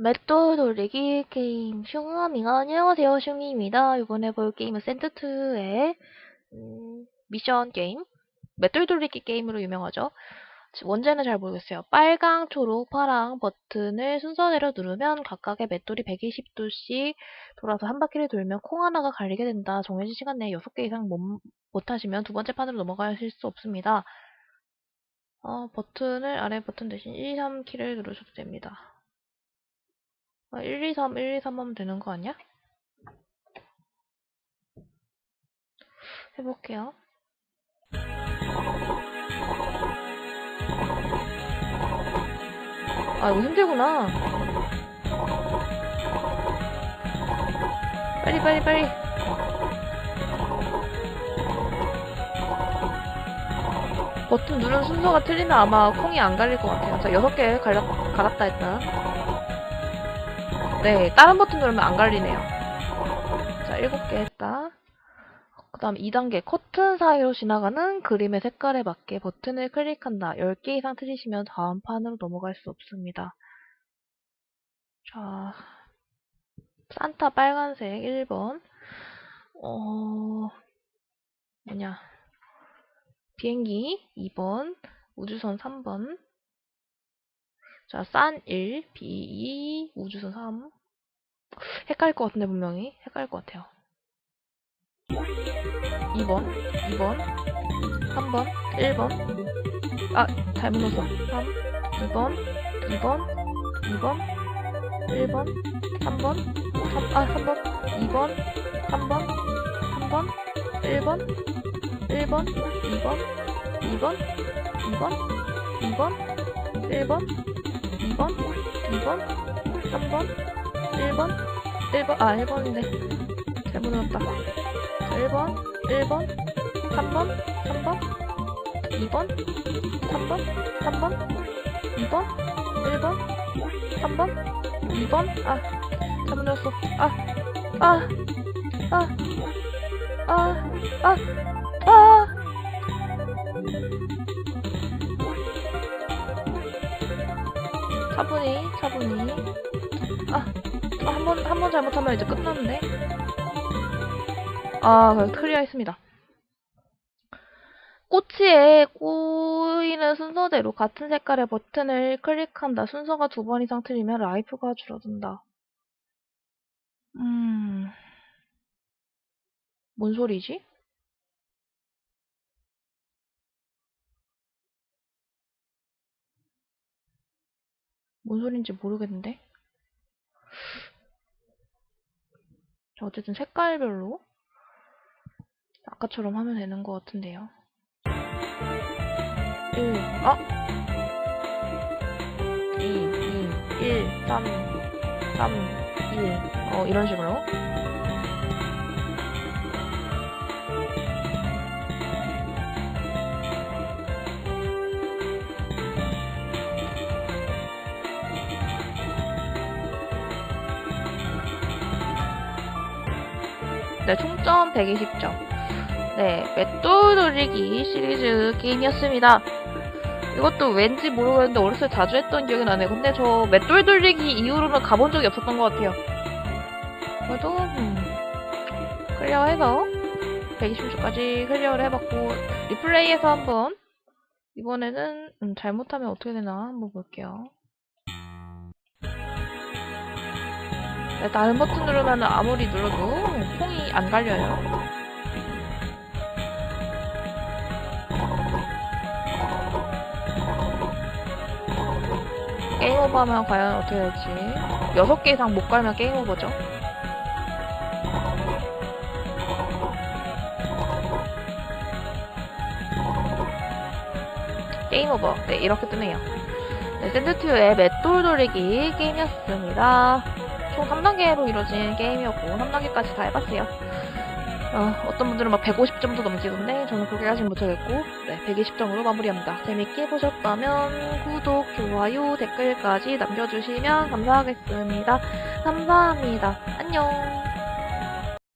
맷돌 돌리기 게임 슝아미가 안녕하세요 슝이입니다. 이번에 볼 게임은 샌드2의 음, 미션 게임 맷돌 돌리기 게임으로 유명하죠. 원제는 잘 모르겠어요. 빨강, 초록, 파랑 버튼을 순서대로 누르면 각각의 맷돌이 120도씩 돌아서 한 바퀴를 돌면 콩 하나가 갈리게 된다. 정해진 시간 내에 6개 이상 못, 못 하시면 두 번째 판으로 넘어가실 수 없습니다. 어, 버튼을 아래 버튼 대신 1, 2, 3키를 누르셔도 됩니다. 아, 1, 2, 3, 1, 2, 3 하면 되는 거 아니야? 해볼게요. 아, 이거 힘들구나. 빨리, 빨리, 빨리. 버튼 누른 순서가 틀리면 아마 콩이 안 갈릴 것 같아요. 자, 6개 갈렸, 갈았다 했다. 네, 다른 버튼 누르면 안 갈리네요. 자, 7개 했다. 그 다음 2단계 커튼 사이로 지나가는 그림의 색깔에 맞게 버튼을 클릭한다. 10개 이상 틀리시면 다음 판으로 넘어갈 수 없습니다. 자, 산타 빨간색 1번. 어, 뭐냐. 비행기 2번. 우주선 3번. 자, 산 1, B 2, 우주선 3. 헷갈릴 것 같은데, 분명히. 헷갈릴 것 같아요. 2번, 2번, 3번, 1번. 아, 잘못 넣었어. 3, 2번, 2번, 2번, 1번, 3번, 3, 아, 3번, 2번, 3번, 3번, 1번, 1번, 2번, 2번, 2번, 2번, 1번, 2번, 2번, 3번, 1번, 1번, 아, 1번인데. 잘못 넣었다. 자, 1번, 1번, 3번, 3번, 2번, 3번, 3번, 2번, 1번, 3번, 2번, 아, 잘못 넣었어. 아, 아, 아, 아, 아, 아. 차분히, 차분히. 아, 아, 한 번, 한 번 잘못하면 이제 끝났는데. 아, 그래도 클리어 했습니다. 꼬치에 꼬이는 순서대로 같은 색깔의 버튼을 클릭한다. 순서가 두 번 이상 틀리면 라이프가 줄어든다. 음, 뭔 소리지? 뭔 소린지 모르겠는데? 자, 어쨌든 색깔별로 아까처럼 하면 되는 것 같은데요. 1, 아! 2, 2, 1, 3, 3, 1. 어, 이런 식으로. 네, 총점 120점. 네, 맷돌 돌리기 시리즈 게임이었습니다. 이것도 왠지 모르겠는데 어렸을 때 자주 했던 기억이 나네요. 근데 저 맷돌 돌리기 이후로는 가본 적이 없었던 것 같아요. 그래도 음, 클리어해서 120점까지 클리어를 해봤고 리플레이해서 한번 이번에는 음, 잘못하면 어떻게 되나 한번 볼게요. 다른 버튼 누르면 아무리 눌러도 콩이 안 갈려요. 게임 오버하면 과연 어떻게 될지. 6개 이상 못 갈면 게임 오버죠. 게임 오버. 네, 이렇게 뜨네요. 네, 샌드2의 맷돌 돌리기 게임이었습니다. 총 3단계로 이루어진 게임이었고 3단계까지 다 해봤어요. 어, 떤 분들은 막 150점도 넘기던데 저는 그렇게까지 못하겠고 네, 120점으로 마무리합니다. 재밌게 보셨다면 구독, 좋아요, 댓글까지 남겨주시면 감사하겠습니다. 감사합니다. 안녕